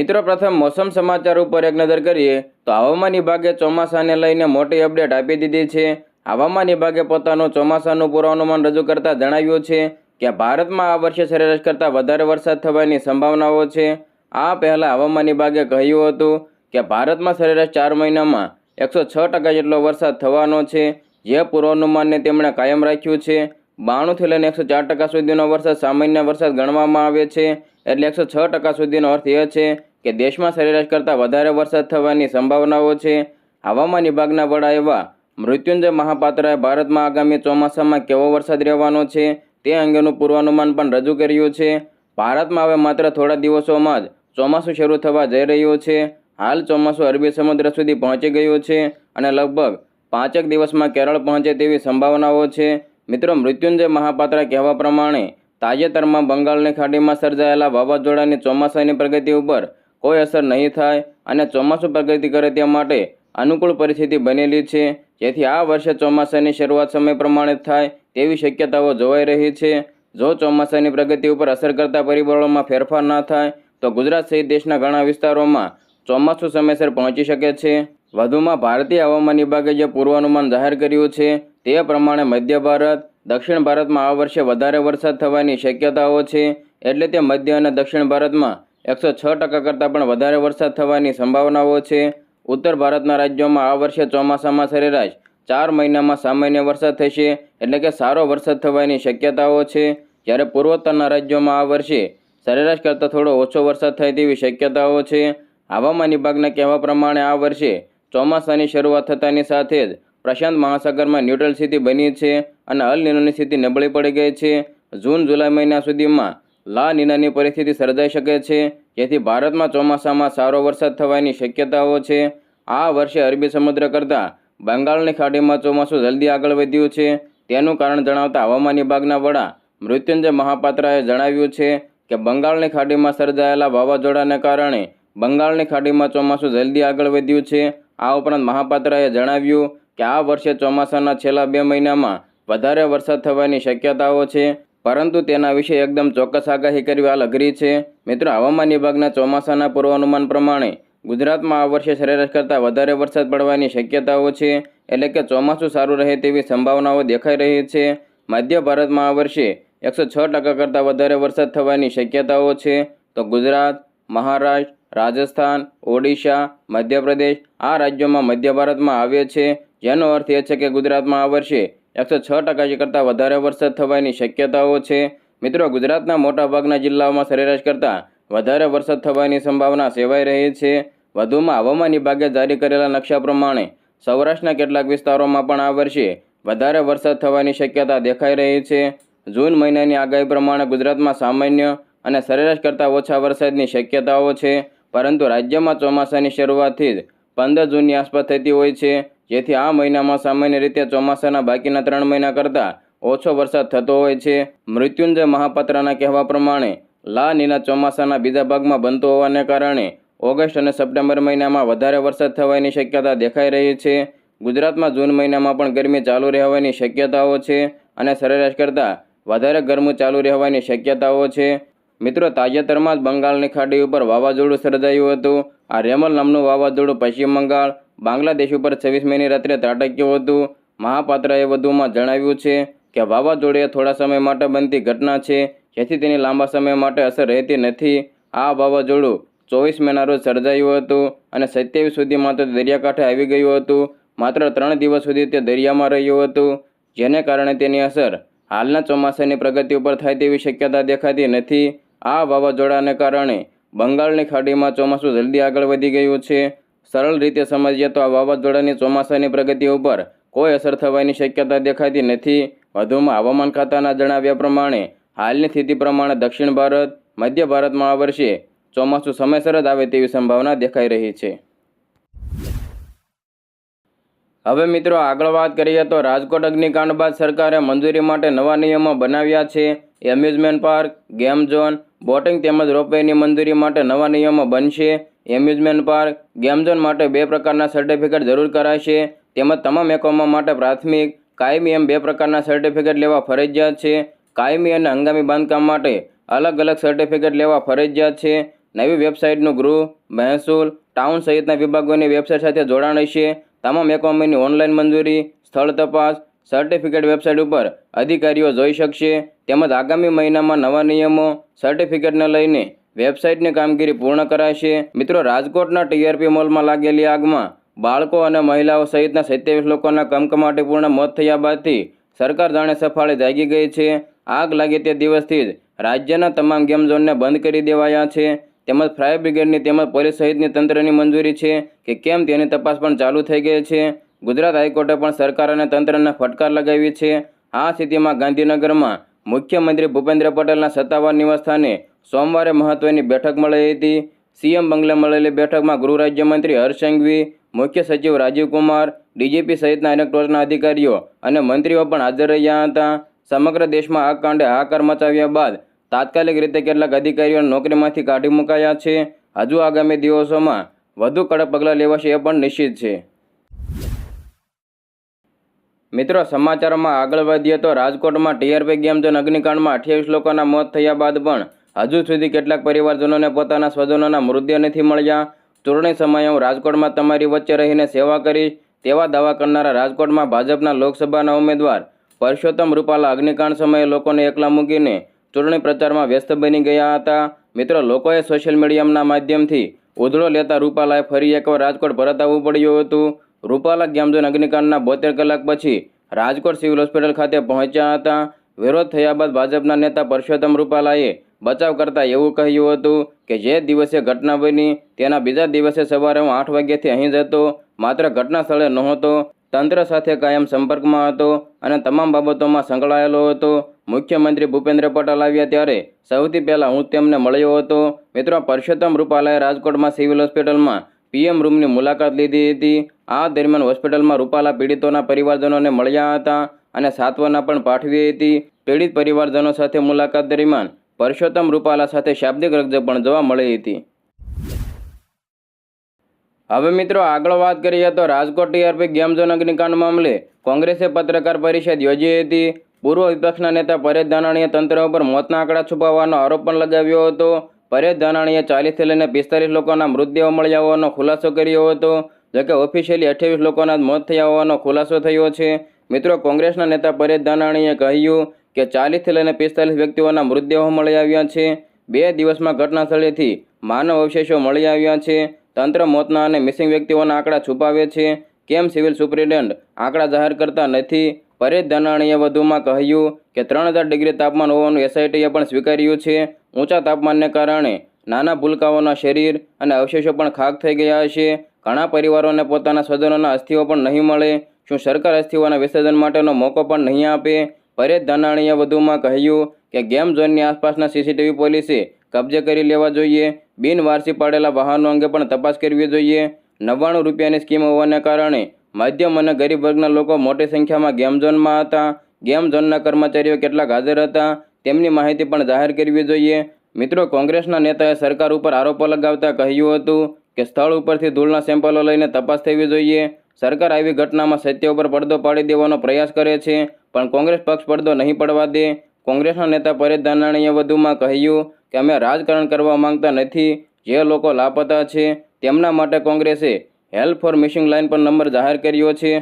મિત્રો, પ્રથમ મોસમ સમાચાર ઉપર એક નજર કરીએ તો હવામાન વિભાગે ચોમાસાને લઈને મોટી અપડેટ આપી દીધી છે. હવામાન વિભાગે પોતાનું ચોમાસાનું પૂર્વાનુમાન રજૂ કરતા જણાવ્યું છે કે ભારતમાં આ વર્ષે સરેરાશ કરતાં વધારે વરસાદ થવાની સંભાવનાઓ છે. આ પહેલાં હવામાન વિભાગે કહ્યું હતું કે ભારતમાં સરેરાશ ચાર મહિનામાં એકસો છ ટકા જેટલો વરસાદ થવાનો છે, જે પૂર્વાનુમાનને તેમણે કાયમ રાખ્યું છે. બાણુંથી લઈને એકસો ચાર ટકા સુધીનો વરસાદ સામાન્ય વરસાદ ગણવામાં આવે છે, એટલે એકસો છ ટકા સુધીનો અર્થ એ છે કે દેશમાં સરેરાશ કરતાં વધારે વરસાદ થવાની સંભાવનાઓ છે. હવામાન વિભાગના વડા એવા મૃત્યુંજય મહાપાત્રએ ભારતમાં આગામી ચોમાસામાં કેવો વરસાદ રહેવાનો છે તે અંગેનું પૂર્વાનુમાન પણ રજૂ કર્યું છે. ભારતમાં હવે માત્ર થોડા દિવસોમાં જ ચોમાસું શરૂ થવા જઈ રહ્યું છે. હાલ ચોમાસું અરબી સમુદ્ર સુધી પહોંચી ગયું છે અને લગભગ પાંચેક દિવસમાં કેરળ પહોંચે તેવી સંભાવનાઓ છે. મિત્રો, મૃત્યુંજય મહાપાત્રા કહેવા પ્રમાણે તાજેતરમાં બંગાળની ખાડીમાં સર્જાયેલા વાવાઝોડાની ચોમાસાની પ્રગતિ ઉપર કોઈ અસર નહીં થાય અને ચોમાસું પ્રગતિ કરે તે માટે અનુકૂળ પરિસ્થિતિ બનેલી છે. જેથી આ વર્ષે ચોમાસાની શરૂઆત સમય પ્રમાણે થાય તેવી શક્યતાઓ જોવાઈ રહી છે. જો ચોમાસાની પ્રગતિ ઉપર અસર કરતા પરિબળોમાં ફેરફાર ના થાય, તો ગુજરાત સહિત દેશના ઘણા વિસ્તારોમાં ચોમાસું સમયસર પહોંચી શકે છે. વધુમાં ભારતીય હવામાન વિભાગે જે પૂર્વાનુમાન જાહેર કર્યું છે, તે પ્રમાણે મધ્ય ભારત, દક્ષિણ ભારતમાં આ વર્ષે વધારે વરસાદ થવાની શક્યતાઓ છે. એટલે તે મધ્ય અને દક્ષિણ ભારતમાં એકસો છ ટકા કરતાં પણ વધારે વરસાદ થવાની સંભાવનાઓ છે. ઉત્તર ભારતના રાજ્યોમાં આ વર્ષે ચોમાસામાં સરેરાશ ચાર મહિનામાં સામાન્ય વરસાદ થશે, એટલે કે સારો વરસાદ થવાની શક્યતાઓ છે. જ્યારે પૂર્વોત્તરના રાજ્યોમાં આ વર્ષે સરેરાશ કરતાં થોડો ઓછો વરસાદ થાય તેવી શક્યતાઓ છે. હવામાન વિભાગના કહેવા પ્રમાણે આ વર્ષે ચોમાસાની શરૂઆત થતાની સાથે જ પ્રશાંત મહાસાગરમાં ન્યુટ્રલ સ્થિતિ બની છે અને અલ નિનોની સ્થિતિ નબળી પડી ગઈ છે. જૂન જુલાઈ મહિના સુધીમાં લા નીનાની પરિસ્થિતિ સર્જાઈ શકે છે, જેથી ભારતમાં ચોમાસામાં સારો વરસાદ થવાની શક્યતાઓ છે. આ વર્ષે અરબી સમુદ્ર કરતાં બંગાળની ખાડીમાં ચોમાસું જલ્દી આગળ વધ્યું છે. તેનું કારણ જણાવતા હવામાન વિભાગના વડા મૃત્યુંજય મહાપાત્રાએ જણાવ્યું છે કે બંગાળની ખાડીમાં સર્જાયેલા વાવાઝોડાને કારણે બંગાળની ખાડીમાં ચોમાસું જલ્દી આગળ વધ્યું છે. આ ઉપરાંત મહાપાત્રાએ જણાવ્યું કે આ વર્ષે ચોમાસાના છેલ્લા બે મહિનામાં વધારે વરસાદ થવાની શક્યતાઓ છે. પરંતુ તેના વિશે એકદમ ચોક્કસ આગાહી કરવી હાલ અઘરી છે. મિત્રો, હવામાન વિભાગના ચોમાસાના પૂર્વાનુમાન પ્રમાણે ગુજરાતમાં આ વર્ષે સરેરાશ કરતાં વધારે વરસાદ પડવાની શક્યતાઓ છે, એટલે કે ચોમાસું સારું રહે તેવી સંભાવનાઓ દેખાઈ રહી છે. મધ્ય ભારતમાં આ વર્ષે એકસો છ ટકા કરતાં વધારે વરસાદ થવાની શક્યતાઓ છે. તો ગુજરાત, મહારાષ્ટ્ર, રાજસ્થાન, ઓડિશા, મધ્યપ્રદેશ આ રાજ્યોમાં મધ્ય ભારતમાં આવે છે. જેનો અર્થ એ છે કે ગુજરાતમાં આ વર્ષે એકસો છ ટકા કરતાં વધારે વરસાદ થવાની શક્યતાઓ છે. મિત્રો, ગુજરાતના મોટાભાગના જિલ્લાઓમાં સરેરાશ કરતાં વધારે વરસાદ થવાની સંભાવના સેવાઈ રહી છે. વધુમાં હવામાન વિભાગે જારી કરેલા નકશા પ્રમાણે સૌરાષ્ટ્રના કેટલાક વિસ્તારોમાં પણ આ વર્ષે વધારે વરસાદ થવાની શક્યતા દેખાઈ રહી છે. જૂન મહિનાની આગાહી પ્રમાણે ગુજરાતમાં સામાન્ય અને સરેરાશ કરતાં ઓછા વરસાદની શક્યતાઓ છે. પરંતુ રાજ્યમાં ચોમાસાની શરૂઆતથી જ પંદર જૂનની આસપાસ થતી હોય છે. જેથી આ મહિનામાં સામાન્ય રીતે ચોમાસાના બાકીના ત્રણ મહિના કરતાં ઓછો વરસાદ થતો હોય છે. મૃત્યુંજય મહાપાત્રના કહેવા પ્રમાણે, લા નીના ચોમાસાના બીજા ભાગમાં બનતો હોવાને કારણે ઓગસ્ટ અને સપ્ટેમ્બર મહિનામાં વધારે વરસાદ થવાની શક્યતા દેખાઈ રહી છે. ગુજરાતમાં જૂન મહિનામાં પણ ગરમી ચાલુ રહેવાની શક્યતાઓ છે અને સરેરાશ કરતાં વધારે ગરમી ચાલુ રહેવાની શક્યતાઓ છે. મિત્રો, તાજેતરમાં જ બંગાળની ખાડી ઉપર વાવાઝોડું સર્જાયું હતું. આ રેમલ નામનું વાવાઝોડું પશ્ચિમ બંગાળ બાંગ્લાદેશ ઉપર છવ્વીસ મેની રાત્રે ત્રાટક્યું હતું મહાપાત્રએ વધુમાં જણાવ્યું છે કે વાવાઝોડે થોડા સમય માટે બનતી ઘટના છે. જેથી તેની લાંબા સમય માટે અસર રહેતી નથી. આ વાવાઝોડું ચોવીસ મેના રોજ સર્જાયું હતું અને સત્યાવીસ સુધી માત્ર દરિયાકાંઠે આવી ગયું હતું. માત્ર ત્રણ દિવસ સુધી તે દરિયામાં રહ્યું હતું, જેને કારણે તેની અસર હાલના ચોમાસાની પ્રગતિ ઉપર થાય તેવી શક્યતા દેખાતી નથી. આ વાવાઝોડાને કારણે બંગાળની ખાડીમાં ચોમાસું જલ્દી આગળ વધી ગયું છે. સરળ રીતે સમજીએ તો આ વાવાઝોડાની ચોમાસાની પ્રગતિ ઉપર કોઈ અસર થવાની શક્યતા દેખાતી નથી. વધુમાં હવામાન ખાતાના જણાવ્યા પ્રમાણે, હાલની સ્થિતિ પ્રમાણે દક્ષિણ ભારત, મધ્ય ભારતમાં આ વર્ષે ચોમાસું સમયસર જ આવે તેવી સંભાવના દેખાઈ રહી છે. હવે મિત્રો આગળ વાત કરીએ તો રાજકોટ અગ્નિકાંડ બાદ સરકારે મંજૂરી માટે નવા નિયમો બનાવ્યા છે. Amusement park, game zone, boating તેમજ રોપવેની મંજૂરી માટે નવા નિયમો બનશે. એમ્યુઝમેન્ટ પાર્ક ગેમ ઝોન માટે બે પ્રકારના સર્ટિફિકેટ જરૂર કરાશે. તેમજ તમામ એકમો માટે પ્રાથમિક, કાયમી એમ બે પ્રકારના સર્ટિફિકેટ લેવા ફરજિયાત છે. કાયમી અને હંગામી બાંધકામ માટે અલગ અલગ સર્ટિફિકેટ લેવા ફરજિયાત છે. નવી વેબસાઇટનું ગૃહ, મહેસૂલ, ટાઉન સહિતના વિભાગોની વેબસાઇટ સાથે જોડાણ હશે. તમામ એકમોની ઓનલાઈન મંજૂરી, સ્થળ તપાસ સર્ટિફિકેટ વેબસાઇટ ઉપર અધિકારીઓ જોઈ શકશે. તેમજ આગામી મહિનામાં નવા નિયમો સર્ટિફિકેટને લઈને વેબસાઇટની કામગીરી પૂર્ણ કરાશે. મિત્રો, રાજકોટના ટીઆરપી મોલમાં લાગેલી આગમાં બાળકો અને મહિલાઓ સહિતના સત્યાવીસ લોકોના કમકમાટીપૂર્ણ મોત થયા બાદથી સરકાર જાણે સફાળે જાગી ગઈ છે. આગ લાગી તે દિવસથી જ રાજ્યના તમામ ગેમ ઝોનને બંધ કરી દેવાયા છે. તેમજ ફાયર બ્રિગેડની તેમજ પોલીસ સહિતની તંત્રની મંજૂરી છે કે કેમ તેની તપાસ પણ ચાલુ થઈ ગઈ છે. ગુજરાત હાઈકોર્ટે પણ સરકાર અને તંત્રને ફટકાર લગાવી છે. આ સ્થિતિમાં ગાંધીનગરમાં મુખ્યમંત્રી ભૂપેન્દ્ર પટેલના સત્તાવાર નિવાસસ્થાને સોમવારે મહત્વની બેઠક મળી હતી. સીએમ બંગલે મળેલી બેઠકમાં ગૃહ રાજ્યમંત્રી હર્ષ સંઘવી, મુખ્ય સચિવ રાજીવકુમાર ડીજીપી સહિતના અનેક ટોચના અધિકારીઓ અને મંત્રીઓ પણ હાજર રહ્યા હતા. સમગ્ર દેશમાં આ કાંડે હાકાર મચાવ્યા બાદ તાત્કાલિક રીતે કેટલાક અધિકારીઓને નોકરીમાંથી કાઢી મુકાયા છે. હજુ આગામી દિવસોમાં વધુ કડક પગલાં લેવાશે એ પણ નિશ્ચિત છે. મિત્રો, સમાચારોમાં આગળ વધીએ તો રાજકોટમાં ટીઆરપી ગેમ ઝોન અગ્નિકાંડમાં અઠ્યાવીસ લોકોના મોત થયા બાદ પણ હજુ સુધી કેટલાક પરિવારજનોને પોતાના સ્વજનોના મૃતદેહ નથી મળ્યા. ચૂંટણી સમયે હું રાજકોટમાં તમારી વચ્ચે રહીને સેવા કરીશ તેવા દાવા કરનારા રાજકોટમાં ભાજપના લોકસભાના ઉમેદવાર પરસોત્તમ રૂપાલા અગ્નિકાંડ સમયે લોકોને એકલા મૂકીને ચૂંટણી પ્રચારમાં વ્યસ્ત બની ગયા હતા. મિત્રો, લોકોએ સોશિયલ મીડિયાના માધ્યમથી ઉધળો લેતા રૂપાલાએ ફરી એકવાર રાજકોટ પરત આવવું પડ્યું હતું. રૂપાલા ગેમઝોન અગ્નિકાંડના બોતેર કલાક પછી રાજકોટ સિવિલ હોસ્પિટલ ખાતે પહોંચ્યા હતા. વિરોધ થયા બાદ ભાજપના નેતા પરસોત્તમ રૂપાલાએ બચાવ કરતાં એવું કહ્યું હતું કે જે દિવસે ઘટના બની તેના બીજા દિવસે સવારે હું આઠ વાગ્યાથી અહીં જ હતો. માત્ર ઘટના સ્થળે નહોતો. તંત્ર સાથે કાયમ સંપર્કમાં હતો અને તમામ બાબતોમાં સંકળાયેલો હતો. મુખ્યમંત્રી ભૂપેન્દ્ર પટેલ આવ્યા ત્યારે સૌથી પહેલાં હું તેમને મળ્યો હતો. મિત્રો, પરસોત્તમ રૂપાલાએ રાજકોટમાં સિવિલ હોસ્પિટલમાં પીએમ રૂમની મુલાકાત લીધી હતી. આ દરમિયાન હોસ્પિટલમાં રૂપાલા પીડિતોના પરિવારજનોને મળ્યા હતા અને સાંત્વના પણ પાઠવી હતી. પીડિત પરિવારજનો સાથે મુલાકાત દરમિયાન પરસોત્તમ રૂપાલા સાથે શાબ્દિક રકજક પણ જોવા મળી હતી. હવે મિત્રો આગળ વાત કરીએ તો રાજકોટ ટીઆરપી ગેમઝોન અગ્નિકાંડ મામલે કોંગ્રેસે પત્રકાર પરિષદ યોજી હતી. પૂર્વ વિપક્ષના નેતા પરેશ ધાનાણીએ તંત્ર ઉપર મોતના આંકડા છુપાવવાનો આરોપ પણ લગાવ્યો હતો. પરેશ ધાનાણીએ ચાલીસથી લઈને પિસ્તાલીસ લોકોના મૃતદેહો મળ્યા હોવાનો ખુલાસો કર્યો હતો. જોકે ઓફિશિયલી અઠ્યાવીસ લોકોના મોત થયા હોવાનો ખુલાસો થયો છે. મિત્રો કોંગ્રેસના નેતા પરેશ ધાનાણીએ કહ્યું કે ચાલીસથી લઈને પિસ્તાલીસ વ્યક્તિઓના મૃતદેહો મળી આવ્યા છે. બે દિવસમાં ઘટના સ્થળેથી માનવ અવશેષો મળી આવ્યા છે. તંત્ર મોતના અને મિસિંગ વ્યક્તિઓના આંકડા છુપાવે છે. કેમ સિવિલ સુપ્રિન્ટેન્ડન્ટ આંકડા જાહેર કરતા નથી? પરેશ ધાનાણીએ વધુમાં કહ્યું કે ત્રણ હજાર ડિગ્રી તાપમાન હોવાનું એસઆઈટીએ પણ સ્વીકાર્યું છે. ઊંચા તાપમાનને કારણે નાના ભૂલકાઓના શરીર અને અવશેષો પણ ખાક થઈ ગયા હશે ઘણા પરિવારોને પોતાના સ્વજનોના અસ્થિઓ પણ નહીં મળે. શું સરકાર અસ્થિઓના વિસર્જન માટેનો મોકો પણ નહીં આપે? પરેશ ધાનાણીએ વધુમાં કહ્યું કે ગેમ ઝોનની આસપાસના સીસીટીવી પોલીસે કબજે કરી લેવા જોઈએ. બિનવારસી પાડેલા વાહનો અંગે પણ તપાસ કરવી જોઈએ. નવ્વાણું રૂપિયાની સ્કીમ હોવાને કારણે મધ્યમ અને ગરીબ વર્ગના લોકો મોટી સંખ્યામાં ગેમ ઝોનમાં હતા. ગેમ ઝોનના કર્મચારીઓ કેટલાક હાજર હતા. તેમની માહિતી પણ જાહેર કરવી જોઈએ. મિત્રો, કોંગ્રેસના નેતાએ સરકાર ઉપર આરોપો લગાવતા કહ્યું હતું કે સ્થળ ઉપરથી ધૂળના સેમ્પલો લઈને તપાસ થવી જોઈએ. સરકાર આવી ઘટનામાં સત્ય ઉપર પડદો પાડી દેવાનો પ્રયાસ કરે છે. પણ કોંગ્રેસ પક્ષ પડદો નહીં પડવા દે. કોંગ્રેસના નેતા પરેશ ધાનાણીએ વધુમાં કહ્યું કે અમે રાજકારણ કરવા માંગતા નથી. જે લોકો લાપતા છે, તેમના માટે કોંગ્રેસે હેલ્પ ફોર મિસિંગ લાઇન પર નંબર જાહેર કર્યો છે.